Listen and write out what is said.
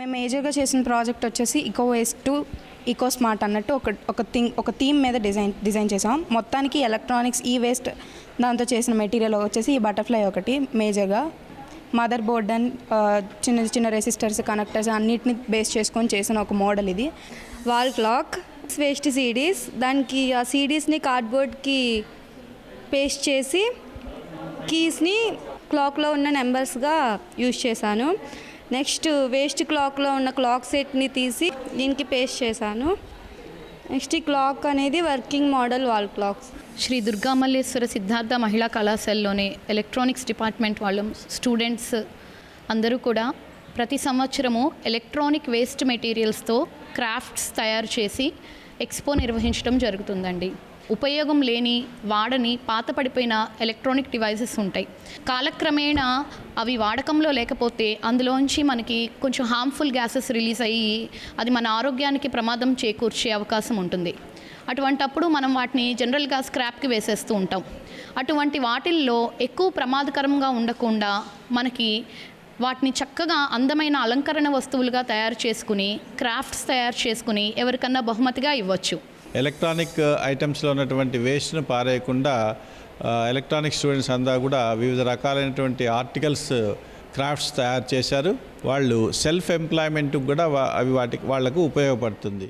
మేము మేజర్గా చేసిన ప్రాజెక్ట్ వచ్చేసి eco waste to eco smart అన్నట్టు ఒక ఒక థింగ్ ఒక థీమ్ మీద డిజైన్ డిజైన్ చేసాం. మొత్తానికి ఎలక్ట్రానిక్స్ ఈ వేస్ట్ దాంతో చేసిన మెటీరియల్ వచ్చేసి ఈ బటర్ఫ్లై ఒకటి మేజర్గా మదర్ బోర్డ్ అండ్ చిన్న చిన్న రెసిస్టర్స్ కనెక్టర్స్ అన్నిటిని బేస్ చేసుకొని చేసిన ఒక మోడల్ ఇది. వాల్ క్లాక్ వేస్ట్ సీడీస్ దానికి ఆ సీడీస్ని కార్డ్బోర్డ్కి పేస్ట్ చేసి కీస్ని క్లాక్లో ఉన్న నెంబర్స్గా యూజ్ చేశాను. నెక్స్ట్ వేస్ట్ క్లాక్లో ఉన్న క్లాక్ సెట్ని తీసి దీనికి పేస్ట్ చేశాను. నెక్స్ట్ ఈ క్లాక్ అనేది working model wall clocks. Sri Durgamalleswara Siddhartha మహిళా కళాశాలలోని ఎలక్ట్రానిక్స్ డిపార్ట్మెంట్ వాళ్ళు స్టూడెంట్స్ అందరూ కూడా ప్రతి సంవత్సరము ఎలక్ట్రానిక్ వేస్ట్ మెటీరియల్స్తో క్రాఫ్ట్స్ తయారు చేసి ఎక్స్పో నిర్వహించడం జరుగుతుందండి. ఉపయోగం లేని వాడని పాత పడిపోయిన ఎలక్ట్రానిక్ డివైసెస్ ఉంటాయి. కాలక్రమేణా అవి వాడకంలో లేకపోతే అందులోంచి మనకి కొంచెం హార్మ్ఫుల్ గ్యాసెస్ రిలీజ్ అయ్యి అది మన ఆరోగ్యానికి ప్రమాదం చేకూర్చే అవకాశం ఉంటుంది. అటువంటప్పుడు మనం వాటిని జనరల్గా స్క్రాప్కి వేసేస్తూ ఉంటాం. అటువంటి వాటిల్లో ఎక్కువ ప్రమాదకరంగా ఉండకుండా మనకి వాటిని చక్కగా అందమైన అలంకరణ వస్తువులుగా తయారు చేసుకుని క్రాఫ్ట్స్ తయారు చేసుకుని ఎవరికన్నా బహుమతిగా ఇవ్వచ్చు. ఎలక్ట్రానిక్ ఐటమ్స్లో ఉన్నటువంటి వేస్ట్ను పారేయకుండా ఎలక్ట్రానిక్ స్టూడెంట్స్ అంతా కూడా వివిధ రకాలైనటువంటి ఆర్టికల్స్ క్రాఫ్ట్స్ తయారు చేశారు. వాళ్ళు సెల్ఫ్ ఎంప్లాయ్మెంట్కి కూడా అవి వాటికి వాళ్ళకు ఉపయోగపడుతుంది.